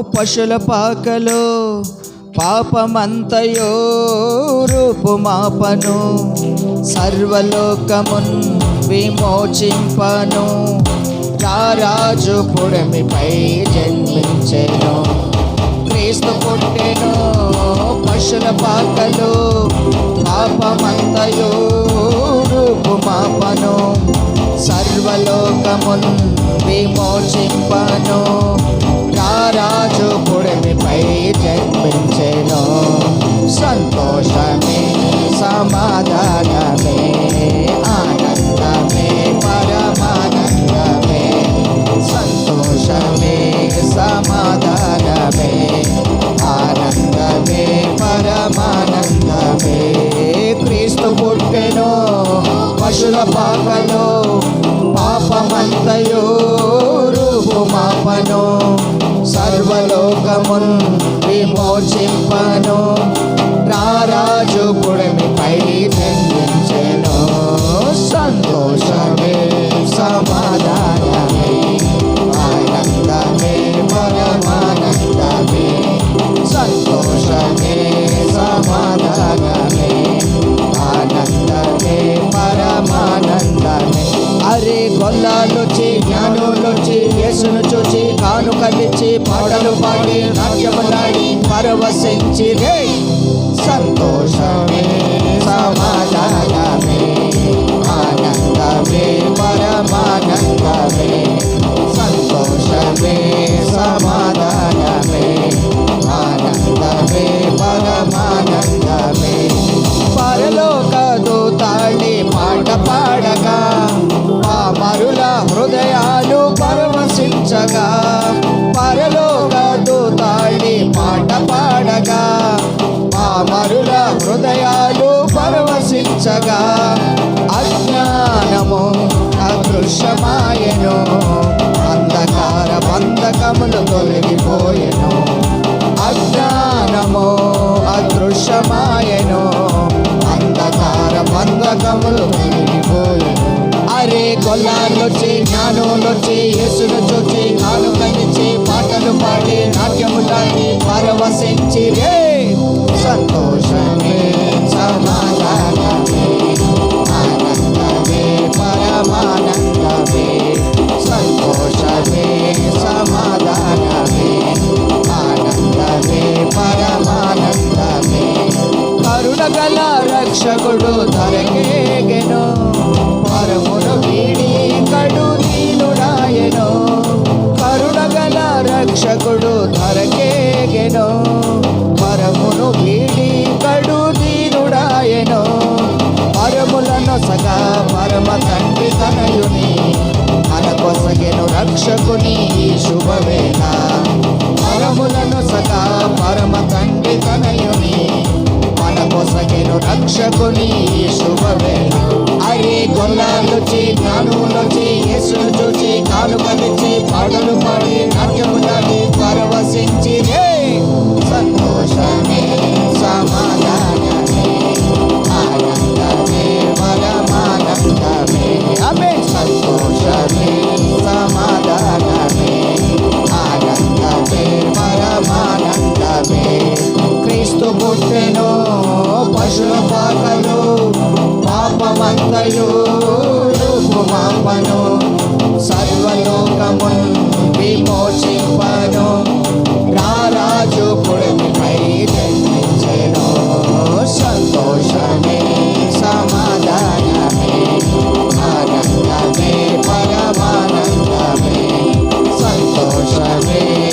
పశుల పాకలో పాపమంతయో రూపుమాపను. సర్వలోకమున్ విమోచింపను. రారాజు పుడమిపై జన్మించెను. క్రీస్తు పుట్టెను పశుల పాకలు పాపమంతయో రూపుమాపను. సర్వలోకమున్ విమోచింపను. పాపమంతయో రూపుమాపను సర్వలోకమున్ విమోచింపను. రారాజు పుడమి గొల్లాలొచ్చి జ్ఞానులొచ్చి యేసును చూచి కాను కలిచి పాటలు పాడి నాట్యములాడి పరవశించి రే సంతోషమే. জাগা అరే గొల్లాలొచ్చి జ్ఞానులొచ్చి యేసును చూచి కానుకనిచ్చి పాటలు పాడి నాట్యములాడి పరవశించి రే ధరకేగెను మరమును వీడి కడు దీనుడాయను. మరములను సగా పరమ తండ్రి తనయుని మన కొసగెను రక్షకుని ఈ శుభవేళ. పరములను సగా పరమ తండ్రి తనయుని మన కొసగెను రక్షకుని ఈ శుభవేళ. అరే గొల్లాలొచ్చి జ్ఞానులొచ్చి యేసును చూచి కానుకలిచ్చి పాటలు పాడి నన్ను క్రీస్తు పుట్టెను పశుల పాకలు పాపమంతయు రూపుమాపను సర్వలోకము విమోచింపను రారాజు పుడిపై జన్మించెను. సంతోషమే సమాధానమే ఆనందమే పరమానందమే. సంతోషమే.